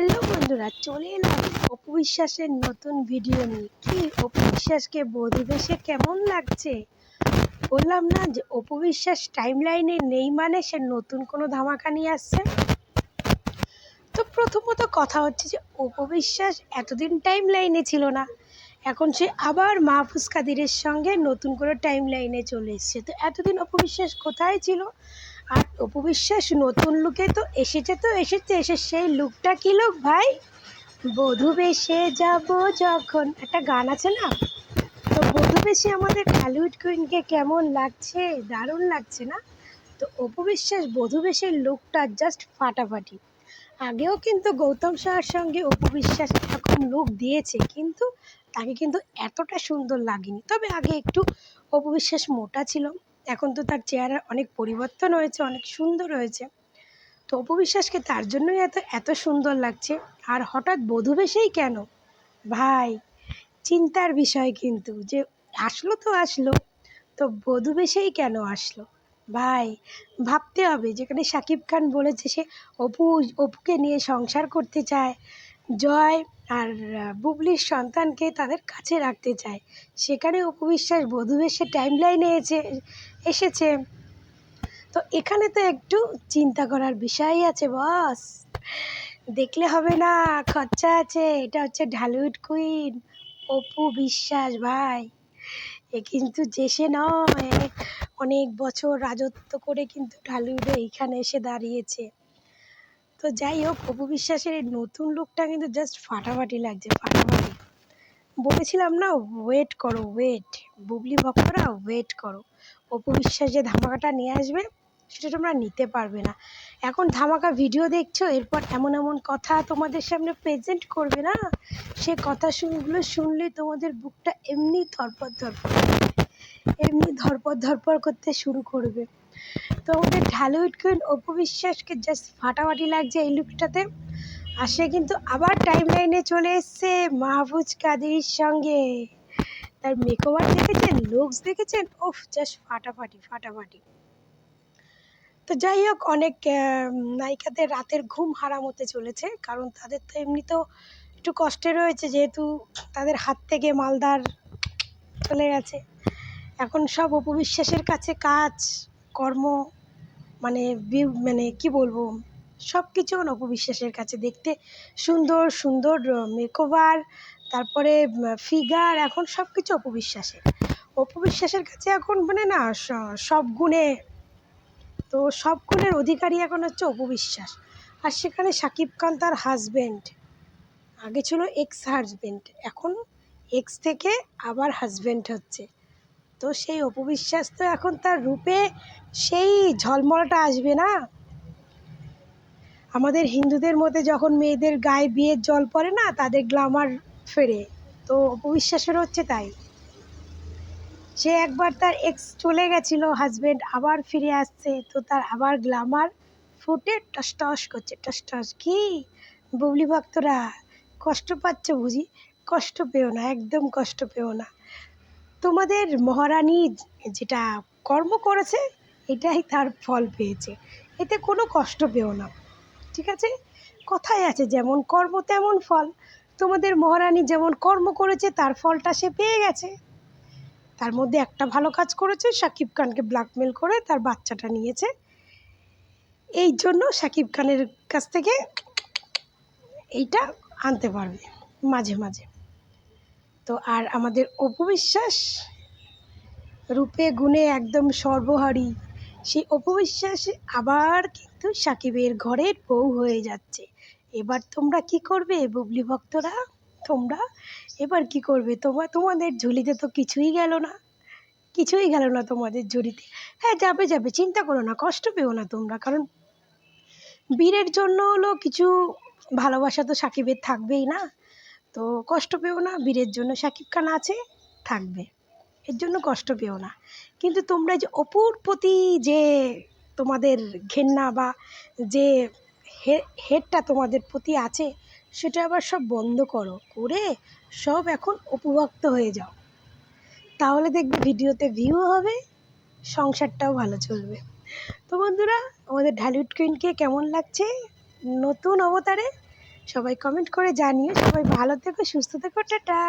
Hello বন্ধুরা, চলে এলাম অপু বিশ্বাসের নতুন ভিডিও নিয়ে। কি অপু বিশ্বাসকে বধূ বেশে কেমন লাগছে? বললাম না যে অপু বিশ্বাস টাইম লাইনে নেই মানে সে নতুন কোনো ধামাকা নিয়ে আসছে? তো প্রথমত কথা হচ্ছে যে অপু বিশ্বাস এতদিন টাইম লাইনে ছিল না। এখন সে আবার মাহফুজ কাদিরের সঙ্গে নতুন করে টাইম লাইনে চলে এসছে। তো এতদিন অপু বিশ্বাস কোথায় ছিল? আর অপু বিশ্বাস, নতুন লুকে তো এসেছে তো, এসেছে, এসে সেই লুকটা কি লুক ভাই? বধূ বেশে যাব যখন। একটা গান আছে না? তো বধূ বেশে আমাদের হলিউড কুইনকে কেমন লাগছে? দারুণ লাগছে না? তো অপু বিশ্বাস, বধূ বেশের লুকটা জাস্ট ফাটাফাটি। আগেও কিন্তু গৌতম শাহর সঙ্গে অপু বিশ্বাস এরকম লুক দিয়েছে, কিন্তু তাকে কিন্তু এতটা সুন্দর লাগেনি। তবে আগে একটু অপু বিশ্বাস মোটা ছিল। এখন তো তার চেহারা অনেক পরিবর্তন হয়েছে, অনেক সুন্দর হয়েছে। তো অপু বিশ্বাসকে তার জন্যই এত এত সুন্দর লাগছে। আর হঠাৎ বধূ বেশেই কেন? ভাই, চিন্তার বিষয় কিন্তু যে আসলো তো আসলো, তো বধূ বেশেই কেন আসলো? ভাই, ভাবতে হবে, যেখানে শাকিব খান বলেছে সে অপু, অপুকে নিয়ে সংসার করতে চায়। জয় আর বুবলির সন্তানকে তাদের কাছে রাখতে চায়। সেখানে অপু বধূ বেশে টাইম লাইনে এসে, এসেছে। তো এখানে তো একটু চিন্তা করার বিষয়ই আছে বস দেখলে হবে না, খরচা আছে। এটা হচ্ছে ঢালিউড কুইন অপু বিশ্বাস ভাই। এ কিন্তু যেসে নয়। অনেক বছর রাজত্ব করে কিন্তু ঢালিউডে এইখানে এসে দাঁড়িয়েছে। তো যাই হোক, অপু বিশ্বাসের এই নতুন লুকটা কিন্তু জাস্ট ফাটাফাটি লাগছে, ফাটাফাটি। বলেছিলাম না ওয়েট করো ওয়েট বুবলি ভক্তরা ওয়েট করো। অপু বিশ্বাস যে ধামাকাটা নিয়ে আসবে, সেটা তোমরা নিতে পারবে না। এখন ধামাকা ভিডিও দেখছ, এরপর এমন এমন কথা তোমাদের সামনে প্রেজেন্ট করবে না? সে কথা শুনগুলো শুনলে তোমাদের বুকটা এমনি ধরপর ধরপর। এমনি ধরপর ধরপর করতে শুরু করবে। তো আমাদের ঢালিউড কুইন অপু বিশ্বাসকে জাস্ট ফাটাফাটি লাগছে এই লুকটাতে আর সে কিন্তু আবার টাইম লাইনে চলে এসছে মাহফুজ কাদির সঙ্গে। তার মেকওভার দেখেছেন? লুকস দেখেছেন? ওফ জাস্ট ফাটাফাটি ফাটাফাটি। তো যাই হোক, অনেক নায়িকাদের রাতের ঘুম হারাম হতে চলেছে, কারণ তাদের তো এমনিতেও একটু কষ্টে রয়েছে, যেহেতু তাদের হাত থেকে মালদার চলে গেছে। এখন সব অপবিশ্বাসের কাছে কাজ। কর্ম মানে মানে কি বলব সব কিছু এখন অপবিশ্বাসের কাছে দেখতে সুন্দর সুন্দর মেকওভার, তারপরে ফিগার এখন সব কিছু অপবিশ্বাসের অপবিশ্বাসের কাছে এখন মানে না সব গুণে, তো সব গুণের অধিকারী এখন হচ্ছে অপবিশ্বাস আর সেখানে সাকিব খান তার হাজবেন্ড আগে ছিল এক্স হাজবেন্ড এখন এক্স থেকে আবার হাজবেন্ড হচ্ছে। তো সেই অপবিশ্বাস তো এখন তার রূপে সেই ঝলমলটা আসবে না? আমাদের হিন্দুদের মধ্যে যখন মেয়েদের গায়ে বিয়ের জল পড়ে না, তাদের গ্লামার ফেরে। তো অপবিশ্বাসের হচ্ছে তাই। সে একবার তার এক্স চলে গেছিল হাজবেন্ড আবার ফিরে আসছে, তো তার আবার গ্লামার ফুটে টস টস করছে। টস টস কি? বুবলি ভক্তরা, কষ্ট পাচ্ছ বুঝি? কষ্ট পেও না, একদম কষ্ট পেও না। তোমাদের মহারানী যেটা কর্ম করেছে, এটাই তার ফল পেয়েছে। এতে কোনো কষ্ট পেও না, ঠিক আছে? কথায় আছে, যেমন কর্ম তেমন ফল। তোমাদের মহারানী যেমন কর্ম করেছে, তার ফলটা সে পেয়ে গেছে। তার মধ্যে একটা ভালো কাজ করেছে শাকিব খানকে ব্ল্যাকমেল করে তার বাচ্চাটা নিয়েছে। এই জন্য শাকিব খানের কাছ থেকে এইটা আনতে পারবে, মাঝে মাঝে। তো আর আমাদের অপবিশ্বাস রূপে গুণে একদম সর্বহারী। সেই অপবিশ্বাস আবার কিন্তু সাকিবের ঘরের বউ হয়ে যাচ্ছে। এবার তোমরা কি করবে বুবলি ভক্তরা? তোমরা এবার কি করবে? তোমার তোমাদের ঝুলিতে তো কিছুই গেল না। কিছুই গেল না তোমাদের ঝুলিতে। হ্যাঁ যাবে যাবে, চিন্তা করো না, কষ্ট পেও না তোমরা। কারণ বীরের জন্য হলো কিছু ভালোবাসা তো সাকিবের থাকবেই না। তো কষ্ট পেও না, বীরের জন্য সাকিব খান আছে, থাকবে। এর জন্য কষ্ট পেও না। কিন্তু তোমরা যে অপুর প্রতি যে তোমাদের ঘেন্না বা যে হেডটা তোমাদের প্রতি আছে, সেটা আবার সব বন্ধ করো, করে সব এখন উপভক্ত হয়ে যাও। তাহলে দেখবে ভিডিওতে ভিউ হবে, সংসারটাও ভালো চলবে। তো বন্ধুরা, আমাদের ঢালিউড কুইনকে কেমন লাগছে? নতুন অবতারে সবাই কমেন্ট করে জানিও। সবাই ভালো থেকো সুস্থ থেকো টাটা।